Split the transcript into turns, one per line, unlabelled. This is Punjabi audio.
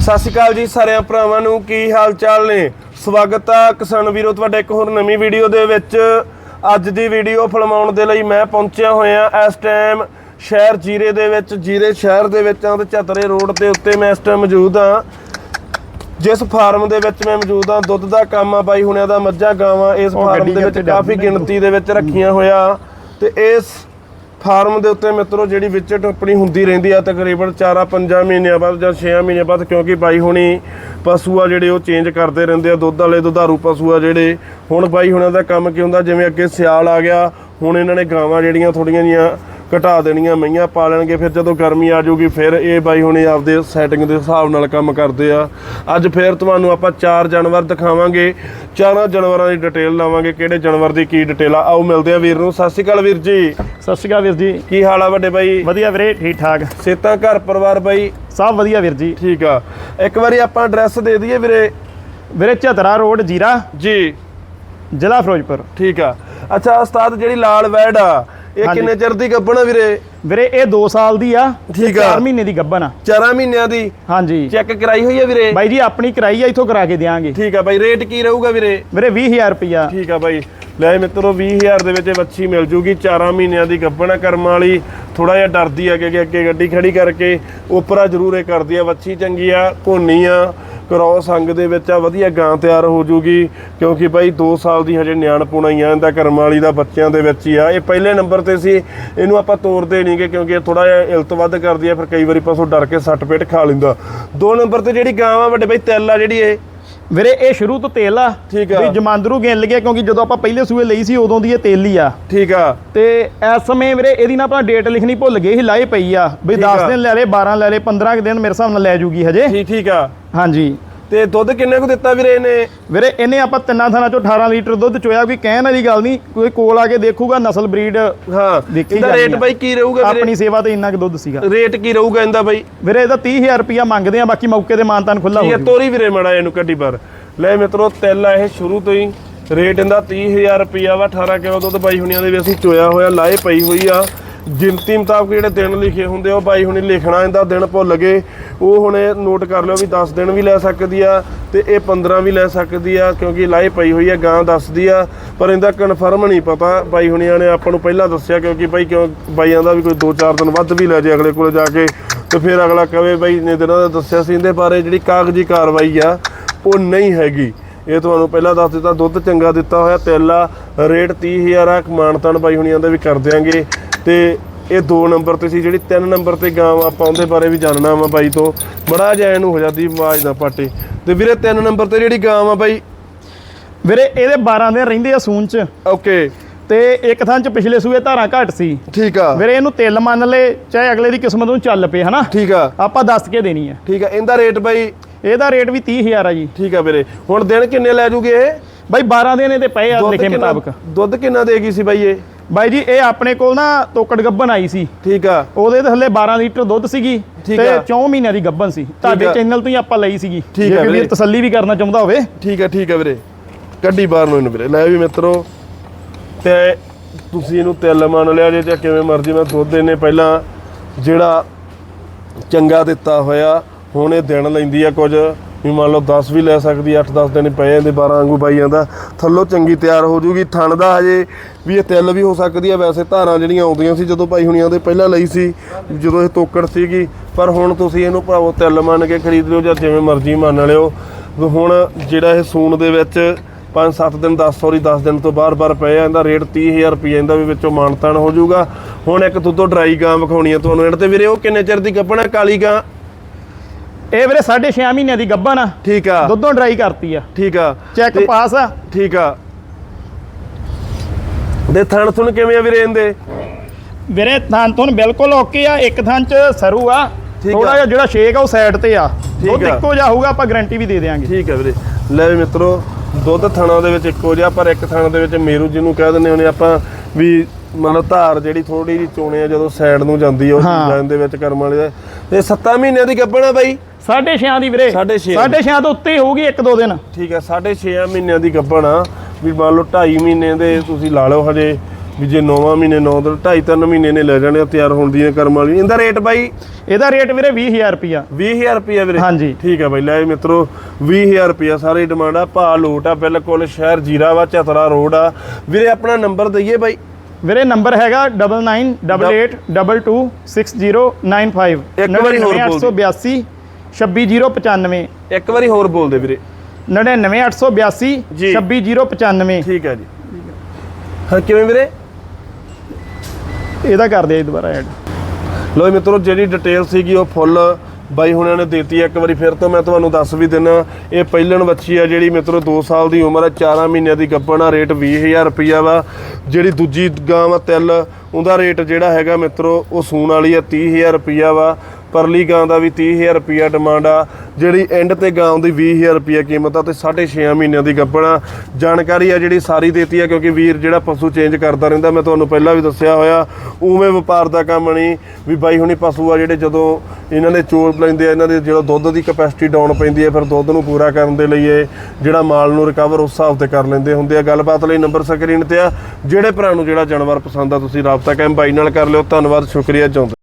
ਸਤਿ ਸ਼੍ਰੀ ਅਕਾਲ ਜੀ ਸਾਰਿਆਂ ਭਰਾਵਾਂ ਨੂੰ ਕੀ ਹਾਲ ਚਾਲ ਨੇ? ਸਵਾਗਤ ਆ ਕਿਸਾਨ ਵੀਰੋ ਤੁਹਾਡਾ ਇੱਕ ਹੋਰ ਨਵੀਂ ਵੀਡੀਓ ਦੇ ਵਿੱਚ। ਅੱਜ ਦੀ ਵੀਡੀਓ ਫਿਲਮਾਉਣ ਦੇ ਲਈ ਮੈਂ ਪਹੁੰਚਿਆ ਹੋਇਆ ਇਸ ਟਾਈਮ ਸ਼ਹਿਰ ਜੀਰੇ ਦੇ ਵਿੱਚ ਜੀਰੇ ਸ਼ਹਿਰ ਦੇ ਵਿੱਚ ਆ ਤੇ ਚਤਰੇ ਰੋਡ ਦੇ ਉੱਤੇ ਮੈਂ ਇਸ ਟਾਈਮ ਮੌਜੂਦ ਆ। ਜਿਸ ਫਾਰਮ ਦੇ ਵਿੱਚ ਮੈਂ ਮੌਜੂਦ ਆ ਦੁੱਧ ਦਾ ਕੰਮ ਆ ਬਾਈ ਹੁਣਿਆਂ ਦਾ ਮੱਝਾਂ ਗਾਵਾਂ ਇਸ ਫਾਰਮ ਦੇ ਵਿੱਚ ਕਾਫੀ ਗਿਣਤੀ ਦੇ ਵਿੱਚ ਰੱਖੀਆਂ ਹੋਇਆ। ਤੇ ਇਸ ਫਾਰਮ ਦੇ ਉੱਤੇ ਮਿੱਤਰੋ, ਜਿਹੜੀ ਵਿਚਟ ਆਪਣੀ ਹੁੰਦੀ ਰਹਿੰਦੀ ਆ ਤਕਰੀਬਨ 4-5 ਮਹੀਨਿਆਂ ਬਾਅਦ ਜਾਂ 6 ਮਹੀਨਿਆਂ ਬਾਅਦ, ਕਿਉਂਕਿ ਬਾਈ ਹੁਣੀ ਪਸ਼ੂ ਆ ਜਿਹੜੇ ਉਹ ਚੇਂਜ ਕਰਦੇ ਰਹਿੰਦੇ ਆ, ਦੁੱਧ ਵਾਲੇ ਦੁਧਾਰੂ ਪਸ਼ੂ ਆ ਜਿਹੜੇ। ਹੁਣ ਬਾਈ ਹੁਣਾਂ ਦਾ ਕੰਮ ਕੀ ਹੁੰਦਾ, ਜਿਵੇਂ ਅੱਗੇ ਸਿਆਲ ਆ ਗਿਆ, ਹੁਣ ਇਹਨਾਂ ਨੇ ਗਾਵਾਂ ਜਿਹੜੀਆਂ ਥੋੜੀਆਂ ਜੀਆਂ ਘਟਾ ਦੇਣੀਆਂ, ਮਈਆਂ ਪਾ ਲੈਣਗੇ, ਫਿਰ ਜਦੋਂ ਗਰਮੀ ਆ ਜਾਊਗੀ, ਫਿਰ ਇਹ ਬਾਈ ਹੁਣੇ ਆਪਦੇ ਸੈਟਿੰਗ ਦੇ ਹਿਸਾਬ ਨਾਲ ਕੰਮ ਕਰਦੇ ਆ। ਅੱਜ ਫਿਰ ਤੁਹਾਨੂੰ ਆਪਾਂ ਚਾਰ ਜਾਨਵਰ ਦਿਖਾਵਾਂਗੇ, ਚਾਰਾਂ ਜਾਨਵਰਾਂ ਦੀ ਡਿਟੇਲ ਲਾਵਾਂਗੇ, ਕਿਹੜੇ ਜਾਨਵਰ ਦੀ ਕੀ ਡਿਟੇਲ ਆ। ਆਓ ਮਿਲਦੇ ਆ ਵੀਰ ਨੂੰ। ਸਤਿ ਸ਼੍ਰੀ ਅਕਾਲ ਵੀਰ ਜੀ।
ਸਤਿ ਸ਼੍ਰੀ ਅਕਾਲ ਵੀਰ ਜੀ।
ਕੀ ਹਾਲ ਆ ਵੱਡੇ ਬਾਈ?
ਵਧੀਆ ਵੀਰੇ ਠੀਕ ਠਾਕ।
ਸੇਤਾ ਘਰ ਪਰਿਵਾਰ ਬਾਈ?
ਸਭ ਵਧੀਆ ਵੀਰ ਜੀ।
ਠੀਕ ਆ। ਇੱਕ ਵਾਰੀ ਆਪਾਂ ਐਡਰੈਸ ਦੇ ਦਈਏ ਵੀਰੇ।
ਵੀਰੇ ਝਤਰਾ ਰੋਡ ਜੀਰਾ।
ਜੀ।
ਜ਼ਿਲ੍ਹਾ ਫਿਰੋਜ਼ਪੁਰ।
ਠੀਕ ਆ। ਅੱਛਾ ਉਸਤਾਦ ਜਿਹੜੀ ਲਾਲ ਵੈੜ ਆ ਇਹ। ਕਿੰਨੇ ਚਿਰ ਦੀ ਗੱਭਣ ਆ ਵੀਰੇ?
ਵੀਰੇ ਇਹ 2 ਸਾਲ ਦੀ ਆ
ਠੀਕ ਆ।
4 ਮਹੀਨੇ ਦੀ ਗੱਭਣ ਆ।
ਚਾਰਾਂ ਮਹੀਨਿਆਂ ਦੀ?
ਹਾਂਜੀ।
ਚੈੱਕ ਕਰਾਈ ਹੋਈ ਆ ਵੀਰੇ?
ਬਾਈ ਜੀ ਆਪਣੀ ਕਰਾਈ ਆ ਇਥੋਂ ਕਰਾ ਕੇ ਦਿਆਂਗੇ।
ਠੀਕ ਆ ਬਾਈ ਰੇਟ ਕੀ ਰਹੂਗਾ ਵੀਰੇ?
ਵੀਰੇ 20000 ਰੁਪਿਆ
ਠੀਕ ਆ ਬਾਈ। ਲੈ ਮਿੱਤਰੋ 20000 ਦੇ ਵਿੱਚ ਇਹ ਵੱਛੀ ਮਿਲ ਜੂਗੀ। 4 ਮਹੀਨਿਆਂ ਦੀ ਗੱਭਣਾ ਕਰਮ ਵਾਲੀ। ਥੋੜਾ ਜਿਹਾ ਡਰਦੀ ਆ ਕਿ ਅੱਗੇ ਗੱਡੀ ਖੜੀ ਕਰਕੇ। ਉਪਰਾ ਜ਼ਰੂਰ ਇਹ ਕਰਦੀ ਆ। ਵੱਛੀ ਚੰਗੀ ਆ ਭੋਨੀ ਆ। ਕਰੋ ਸੰਗ ਦੇ ਵਿੱਚ ਆ, ਵਧੀਆ ਗਾਂ ਤਿਆਰ ਹੋ ਜੂਗੀ, ਕਿਉਂਕਿ ਬਾਈ 2 ਸਾਲ ਦੀ ਹਜੇ ਨਿਆਣਪੁਣਾ ਹੀ ਆ ਇਹਦਾ ਕਰਮ ਵਾਲੀ ਦਾ ਬੱਚਿਆਂ ਦੇ ਵਿੱਚ ਹੀ ਆ। ਇਹ ਪਹਿਲੇ ਨੰਬਰ ਤੇ ਸੀ, ਇਹਨੂੰ ਆਪਾਂ ਤੋਰਦੇ ਨਹੀਂਗੇ ਕਿਉਂਕਿ ਇਹ ਥੋੜਾ ਜਿਹਾ ਇਲਤ ਵੱਧ ਕਰਦੀ ਆ, ਫਿਰ ਕਈ ਵਾਰੀ ਪਸ਼ੂ ਡਰ ਕੇ ਸੱਟ ਪੇਟ ਖਾ ਲੈਂਦਾ। ਦੋ ਨੰਬਰ ਤੇ ਜਿਹੜੀ ਗਾਂ ਆ ਵੱਡੇ ਬਾਈ, ਤਿਲ ਆ ਜਿਹੜੀ ਇਹ।
ਵੀਰੇ ਇਹ ਸ਼ੁਰੂ ਤੋਂ ਤੇਲ ਆ।
ਠੀਕ ਆ।
ਵੀ ਜਮਾਂਦਰੂ ਗਿਣ ਲਗੇ ਕਿਉਂਕਿ ਜਦੋਂ ਆਪਾਂ ਪਹਿਲੇ ਸੂਏ ਲਈ ਸੀ ਉਦੋਂ ਦੀ ਇਹ ਤੇਲ ਹੀ ਆ।
ਠੀਕ ਆ।
ਤੇ ਇਸ ਸਮੇਂ ਵੀਰੇ ਇਹਦੀ ਨਾ ਆਪਾਂ ਡੇਟ ਲਿਖਣੀ ਭੁੱਲ ਗਏ ਸੀ ਲਾਏ ਪਈ ਆ। ਵੀ
ਠੀਕ
10
ਆ।
ਦਿਨ ਲੈ ਲੇ 12 ਲੈ ਲੇ 15 ਕੁ ਦਿਨ ਮੇਰੇ ਹਿਸਾਬ ਨਾਲ ਲੈ ਜੂਗੀ ਹਜੇ।
ਠੀਕ ਠੀਕ ਆ।
ਹਾਂਜੀ।
ਤੇ ਦੁੱਧ ਕਿੰਨੇ ਕੁ ਦਿੱਤਾ ਵੀਰੇ ਇਹਨੇ?
ਵੀਰੇ ਇਹਨੇ ਆਪਾਂ ਤਿੰਨਾਂ ਥਾਂ ਚੋਂ 18 ਲੀਟਰ ਦੁੱਧ ਚੋਇਆ ਕੋਈ ਕਹਿਣ ਵਾਲੀ ਗੱਲ ਨਹੀਂ ਕੋਈ ਕੋਲ ਆ ਕੇ ਦੇਖੂਗਾ ਨਸਲ ਬਰੀਡ
ਹਾਂ
ਦੇਖੀ
ਇਹਦਾ ਰੇਟ। ਬਾਈ ਕੀ ਰਹੂਗਾ ਵੀਰੇ?
ਆਪਣੀ ਸੇਵਾ ਤੇ ਇੰਨਾ ਕੁ ਦੁੱਧ ਸੀਗਾ।
ਰੇਟ ਕੀ ਰਹੂਗਾ ਇਹਦਾ ਬਾਈ?
ਵੀਰੇ ਇਹਦਾ 30000 ਰੁਪਿਆ ਮੰਗਦੇ ਆ ਬਾਕੀ ਮੌਕੇ ਤੇ ਮਾਨਤਾਨ ਖੁੱਲਾ
ਠੀਕ
ਹੋ
ਹੈ ਤੋਰੀ ਵੀਰੇ ਮੜਾ ਇਹਨੂੰ ਕੱਢੀ ਪਰ ਲੈ ਮਿੱਤਰੋ ਤਿਲ ਆ ਇਹ ਸ਼ੁਰੂ ਤੋਂ ਹੀ। ਰੇਟ ਇਹਦਾ 30000 ਰੁਪਿਆ ਵਾ 18 ਕਿਲੋ ਦੁੱਧ ਬਾਈ ਹੁਣੀਆਂ ਦੇ ਵੀ ਅਸੀਂ ਚੋਇਆ ਹੋਇਆ ਲਾਏ ਪਈ ਹੋਈ ਆ। ਗਿਣਤੀ ਮੁਤਾਬਕ ਜਿਹੜੇ ਦਿਨ ਲਿਖੇ ਹੁੰਦੇ ਆ, ਉਹ ਬਾਈ ਹੁਣੀ ਲਿਖਣਾ ਇਹਦਾ ਦਿਨ ਭੁੱਲ ਗਏ। ਉਹ ਹੁਣੇ ਨੋਟ ਕਰ ਲਿਓ ਵੀ 10 ਦਿਨ ਵੀ ਲੈ ਸਕਦੀ ਆ ਤੇ ਇਹ 15 ਵੀ ਲੈ ਸਕਦੀ ਆ ਕਿਉਂਕਿ ਲਾਏ ਪਈ ਹੋਈ ਆ ਗਾਂ ਦੱਸਦੀ ਆ ਪਰ ਇਹਦਾ ਕਨਫਰਮ ਨਹੀਂ ਪਤਾ। ਬਾਈ ਹੁਣੀਆਂ ਨੇ ਆਪਾਂ ਨੂੰ ਪਹਿਲਾਂ ਦੱਸਿਆ ਕਿਉਂਕਿ ਬਾਈ ਕਿਉਂ ਬਾਈਆਂ ਦਾ ਵੀ ਕੋਈ 2-4 ਦਿਨ ਵੱਧ ਵੀ ਲੈ ਜੇ ਅਗਲੇ ਕੋਲੇ ਜਾ ਕੇ। ਤੇ ਫਿਰ ਅਗਲਾ ਕਵੇ ਬਾਈ ਨੇ ਦਿਨਾਂ ਦਾ ਦੱਸਿਆ ਸੀ ਇਹਦੇ ਬਾਰੇ ਜਿਹੜੀ ਕਾਗਜ਼ੀ ਕਾਰਵਾਈ ਆ ਉਹ ਨਹੀਂ ਹੈਗੀ। ਇਹ ਤੁਹਾਨੂੰ ਪਹਿਲਾਂ ਦੱਸ ਦਿੱਤਾ ਦੁੱਧ ਚੰਗਾ ਦਿੱਤਾ ਹੋਇਆ ਤੇਲਾ ਆ ਰੇਟ 30000 ਆ ਮਾਨਤਾਨ ਬਾਈ ਹੁਣੀਆਂ ਦਾ ਵੀ ਕਰ ਦਿਆਂਗੇ। ਤੇ ਇਹ 2 ਨੰਬਰ ਤੇ ਸੀ ਜਿਹੜੀ 3 ਨੰਬਰ ਤੇ ਗਾਂ ਆਪਾਂ ਉਹਦੇ ਬਾਰੇ ਵੀ ਜਾਣਨਾ ਵਾ ਬਾਈ ਤੋਂ। ਬੜਾ ਇਹਨੂੰ ਹੋ ਜਾਂਦੀ ਆਵਾਜ਼ ਨਾ ਪਾਟੇ। ਤੇ ਵੀਰੇ 3 ਨੰਬਰ ਤੇ ਜਿਹੜੀ ਗਾਂ ਵਾ ਬਾਈ?
ਵੀਰੇ ਇਹਦੇ 12 ਦਿਨ ਰਹਿੰਦੇ ਆ ਸੂਨ ਚ।
ਓਕੇ।
ਤੇ ਇੱਕ ਥਾਂ ਚ ਪਿਛਲੇ ਸੂਏ ਧਾਰਾਂ ਘੱਟ ਸੀ।
ਠੀਕ ਆ।
ਵੀਰੇ ਇਹਨੂੰ ਤਿਲ ਮੰਨ ਲੈ ਚਾਹੇ ਅਗਲੇ ਦੀ ਕਿਸਮਤ ਨੂੰ ਚੱਲ ਪਏ ਹਨਾ?
ਠੀਕ ਆ।
ਆਪਾਂ ਦੱਸ ਕੇ ਦੇਣੀ ਆ।
ਠੀਕ ਆ ਇਹਦਾ ਰੇਟ ਬਾਈ?
ਇਹਦਾ ਰੇਟ ਵੀ 30000 ਆ ਜੀ।
ਠੀਕ ਆ ਵੀਰੇ। ਹੁਣ ਦਿਨ ਕਿੰਨੇ ਲੈ ਜੂਗੇ ਇਹ?
ਬਾਈ 12 ਦਿਨ ਇਹਦੇ ਪਏ ਆ ਲਿਖੇ ਮੁਤਾਬਕ।
ਦੁੱਧ ਕਿੰਨਾ ਦੇਗੀ ਸੀ ਬਾਈ ਇਹ?
ਬਾਈ ਜੀ ਇਹ ਆਪਣੇ ਕੋਲ ਨਾ ਤੋਕੜ ਗੱਬਨ ਆਈ ਸੀ।
ਠੀਕ ਆ।
ਉਹਦੇ ਥੱਲੇ 12 ਲੀਟਰ ਦੁੱਧ ਸੀਗੀ ਤੇ
ਆ।
4 ਮਹੀਨਿਆਂ ਦੀ ਗੱਬਨ ਸੀ। ਤੁਹਾਡੇ। ਚੈਨਲ ਤੋਂ ਹੀ ਆਪਾਂ ਲਈ ਸੀਗੀ।
ਠੀਕ
ਜੇ
ਆ
ਕੋਈ ਵੀਰ। ਤਸੱਲੀ ਵੀ ਕਰਨਾ ਚਾਹੁੰਦਾ ਹੋਵੇ।
ਠੀਕ ਹੈ ਠੀਕ ਹੈ ਵੀਰੇ। ਕੱਢੀ ਬਾਹਰ ਨੂੰ ਇਹਨੂੰ ਵੀਰੇ। ਲੈ ਵੀ ਮਿੱਤਰੋ ਤੇ ਤੁਸੀਂ ਇਹਨੂੰ ਤਿਲ ਮੰਨ ਲਿਆ ਜੇ ਚਾਹੇ ਕਿਵੇਂ ਮਰਜ਼ੀ ਮੈਂ ਦੁੱਧ ਇਹਨੇ ਪਹਿਲਾਂ ਜਿਹੜਾ ਚੰਗਾ ਦਿੱਤਾ ਹੋਇਆ ਹੁਣ ਇਹ ਦਿਨ ਲੈਂਦੀ ਆ ਕੁਝ। ਵੀ ਮੰਨ ਲਓ 10 ਵੀ ਲੈ ਸਕਦੀ 8-10 ਦਿਨ ਪਏ ਜਾਂਦੇ 12 ਵਾਂਗੂ ਪਾਈ ਜਾਂਦਾ, ਥੱਲੋਂ ਚੰਗੀ ਤਿਆਰ ਹੋ ਜੂਗੀ ਥਣ ਦਾ ਹਜੇ ਵੀ ਇਹ ਤਿਲ ਵੀ ਹੋ ਸਕਦੀ ਆ, ਵੈਸੇ ਧਾਰਾਂ ਜਿਹੜੀਆਂ ਆਉਂਦੀਆਂ ਸੀ ਜਦੋਂ ਭਾਈ ਹੁਣੀਆਂ ਦੇ ਪਹਿਲਾਂ ਲਈ ਸੀ, ਜਦੋਂ ਇਹ ਤੋਕੜ ਸੀਗੀ, ਪਰ ਹੁਣ ਤੁਸੀਂ ਇਹਨੂੰ ਭਾਵੋ ਤਿਲ ਮੰਨ ਕੇ ਖਰੀਦ ਲਿਓ ਜਾਂ ਜਿਵੇਂ ਮਰਜ਼ੀ ਮੰਨ ਲਿਓ ਹੁਣ ਜਿਹੜਾ ਇਹ ਸੂਣ ਦੇ ਵਿੱਚ 5-7 ਦਿਨ 10 ਸੌਰੀ 10 ਦਿਨ ਤੋਂ ਬਾਰ-ਬਾਰ ਪਏ ਆ, ਇਹਦਾ ਰੇਟ 30000 ਰੁਪਏ ਇਹਦਾ ਵੀ ਵਿੱਚੋਂ ਮਾਨਤਾਨ ਹੋ ਜਾਊਗਾ ਹੁਣ ਇੱਕ ਦੁੱਧੋ ਡਰਾਈ ਗਾਂ ਵਿਖਾਉਣੀ ਆ ਤੁਹਾਨੂੰ, ਇਹਦੇ ਤੇ ਵੀਰੇ ਉਹ ਕਿੰਨੇ ਚਿਰ ਦੀ ਕੱਪਣਾ, ਕਾਲੀ ਗਾਂ?
ਇਹ ਵੀਰੇ 6.5 ਮਹੀਨਿਆਂ ਦੀ ਗੱਬਨ ਆ।
ਠੀਕ ਆ।
ਦੁੱਧੋਂ ਡਰਾਈ ਕਰਤੀ ਆ।
ਠੀਕ ਆ।
ਚੈੱਕ
ਤੇ-
ਪਾਸ ਆ।
ਠੀਕ ਆ। ਦੇ ਥਣ ਥੁਣ ਕਿਵੇਂ ਆ ਵੀਰੇ ਇਹਦੇ?
ਵੀਰੇ ਥਾਂ ਤੋਂ ਬਿਲਕੁਲ ਓਕੇ ਆ ਇੱਕ ਥਾਂ ਚ ਸਰੂ ਆ।
ਠੀਕ
ਥੋੜਾ। ਜਿਹਾ ਜਿਹੜਾ ਸ਼ੇਕ ਆ ਉਹ ਸਾਈਡ ਤੇ ਆ।
ਠੀਕ
ਦੁੱਧ
ਆ।
ਇੱਕੋ ਜਿਹਾ ਹੋਊਗਾ ਆਪਾਂ ਗਾਰੰਟੀ ਵੀ ਦੇ ਦੇਵਾਂਗੇ
ਠੀਕ ਆ ਵੀਰੇ। ਲੈ ਵੀ ਮਿੱਤਰੋ ਦੁੱਧ ਥਣਾ ਦੇ ਵਿੱਚ ਇੱਕੋ ਜਿਹਾ ਪਰ ਇੱਕ ਥਣ ਦੇ ਵਿੱਚ ਮੇਰੂ ਜਿਹਨੂੰ ਕਹਿ ਦਿੰਦੇ ਹੁੰਦੇ ਆਪਾਂ ਵੀ ਮਤਲਬ ਧਾਰ ਜਿਹੜੀ ਥੋੜੀ ਜਿਹੀ ਚੋਣੇ ਆ ਜਦੋਂ ਸਾਈਡ ਨੂੰ ਜਾਂਦੀ ਆ ਉਹ
ਹਾਂ।
ਚੀਜ਼ਾਂ ਦੇ ਵਿੱਚ ਕਰਮ ਵਾਲੀ ਦਾ ਇਹ 7 ਮਹੀਨਿਆਂ ਦੀ ਗੱਭਣ ਆ ਬਾਈ।
ਸਾਢੇ 6 ਦੀ ਵੀਰੇ।
ਸਾਢੇ ਛੇ।
ਸਾਢੇ 6 ਤੋਂ ਉੱਤੇ ਹੋਊਗੀ ਇੱਕ ਦੋ ਦਿਨ।
ਠੀਕ ਹੈ 6.5 ਮਹੀਨਿਆਂ ਦੀ ਗੱਭਣ ਆ। ਵੀ ਮੰਨ ਲਓ 2.5 ਮਹੀਨੇ ਦੇ ਤੁਸੀਂ ਲਾ ਲਓ ਹਜੇ। ਵੀ ਜੇ 9ਵਾਂ ਮਹੀਨੇ 9 ਦਿਨ 2.5 3 ਮਹੀਨੇ ਨੇ ਲੈ ਜਾਣੇ ਤਿਆਰ ਹੋਣ ਦੀਆਂ ਕਰਮ ਵਾਲੀ ਇਹਦਾ ਰੇਟ ਬਾਈ?
ਇਹਦਾ ਰੇਟ ਵੀਰੇ 20000 ਰੁਪਿਆ
20000 ਰੁਪਿਆ ਵੀਰੇ?
ਹਾਂਜੀ।
ਠੀਕ ਹੈ ਬਾਈ ਲੈ ਮਿੱਤਰੋ 20000 ਰੁਪਿਆ ਸਾਰੀ ਡਿਮਾਂਡ ਆ। ਭਾ ਲੋਟ ਆ ਬਿਲਕੁਲ ਸ਼ਹਿਰ ਜੀਰਾ ਵਾ ਚਤਰਾ ਰੋਡ ਆ। ਵੀਰੇ ਆਪਣਾ ਨੰਬਰ ਦਈਏ ਬਾਈ।
ਵੀਰੇ ਨੰਬਰ ਹੈਗਾ 9988260995
ਇੱਕ ਵਾਰੀ ਹੋਰ ਬੋਲ ਦਿਓ।
882 26095
ਇੱਕ ਵਾਰੀ ਹੋਰ ਬੋਲ ਦੇ ਵੀਰੇ।
99882
ਜੀ।
26095
ਠੀਕ ਹੈ ਜੀ। ਹਾਂ ਕਿਵੇਂ ਵੀਰੇ?
ਇਹਦਾ ਕਰਦੇ ਆ ਜੀ ਦੁਬਾਰਾ ਐਡ
ਲੋ ਮਿੱਤਰੋ ਜਿਹੜੀ ਡਿਟੇਲ ਸੀਗੀ ਉਹ ਫੁੱਲ ਬਾਈ ਹੁਣਿਆਂ ਨੇ ਦਿੱਤੀ ਹੈ। ਇੱਕ ਵਾਰੀ ਫਿਰ ਤੋਂ ਮੈਂ ਤੁਹਾਨੂੰ ਦੱਸ ਵੀ ਦਿੰਨਾ ਇਹ ਪਹਿਲਣ ਬੱਚੀ ਆ ਜਿਹੜੀ ਮਿੱਤਰੋ 2 ਸਾਲ ਦੀ ਉਮਰ ਹੈ 4 ਮਹੀਨਿਆਂ ਦੀ ਗੱਭਣ ਆ ਰੇਟ 20000 ਰੁਪਈਆ ਵਾ। ਜਿਹੜੀ ਦੂਜੀ ਗਾਂ ਵਾ ਤਿਲ ਉਹਦਾ ਰੇਟ ਜਿਹੜਾ ਹੈਗਾ ਮਿੱਤਰੋ ਉਹ ਸੂਣ ਵਾਲੀ ਆ 30000 ਰੁਪਈਆ ਵਾ। ਪਰਲੀ ਗਾਂ ਦਾ ਵੀ 30000 ਰੁਪਈਆ ਡਿਮਾਂਡ ਆ। ਜਿਹੜੀ ਐਂਡ ਤੇ ਗਾਂ ਦੀ 20000 ਰੁਪਈਆ ਕੀਮਤ ਆ ਤੇ 6.5 ਮਹੀਨਿਆਂ ਦੀ ਗੱਭਣ ਆ। ਜਾਣਕਾਰੀ ਆ ਜਿਹੜੀ ਸਾਰੀ ਦੇਤੀ ਆ ਕਿਉਂਕਿ ਵੀਰ ਜਿਹੜਾ ਪਸ਼ੂ ਚੇਂਜ ਕਰਦਾ ਰਹਿੰਦਾ, ਮੈਂ ਤੁਹਾਨੂੰ ਪਹਿਲਾਂ ਵੀ ਦੱਸਿਆ ਹੋਇਆ, ਉਵੇਂ ਵਪਾਰ ਦਾ ਕੰਮ ਨਹੀਂ। ਵੀ ਬਾਈ ਹੁਣੀ ਪਸ਼ੂ ਆ ਜਿਹੜੇ ਜਦੋਂ ਇਹਨਾਂ ਦੇ ਚੋਰ ਲੈਂਦੇ ਆ, ਇਹਨਾਂ ਦੇ ਜਿਹੜਾ ਦੁੱਧ ਦੀ ਕਪੈਸਿਟੀ ਡਾਊਨ ਪੈਂਦੀ ਹੈ ਫਿਰ ਦੁੱਧ ਨੂੰ ਪੂਰਾ ਕਰਨ ਦੇ ਲਈ ਇਹ ਜਿਹੜਾ ਮਾਲ ਨੂੰ ਰਿਕਵਰ ਉਸ ਹਿਸਾਬ ਤੇ ਕਰ ਲੈਂਦੇ ਹੁੰਦੇ ਆ। ਗੱਲਬਾਤ ਲਈ ਨੰਬਰ ਸਕਰੀਨ ਤੇ ਆ। ਜਿਹੜੇ ਭਰਾ ਨੂੰ ਜਿਹੜਾ ਜਾਨਵਰ ਪਸੰਦ ਆ, ਤੁਸੀਂ ਰਾਬਤਾ ਕਾਇਮ ਬਾਈ ਨਾਲ ਕਰ ਲਿਓ। ਧੰਨਵਾਦ, ਸ਼ੁਕਰੀਆ ਚਾਹੁੰਦੇ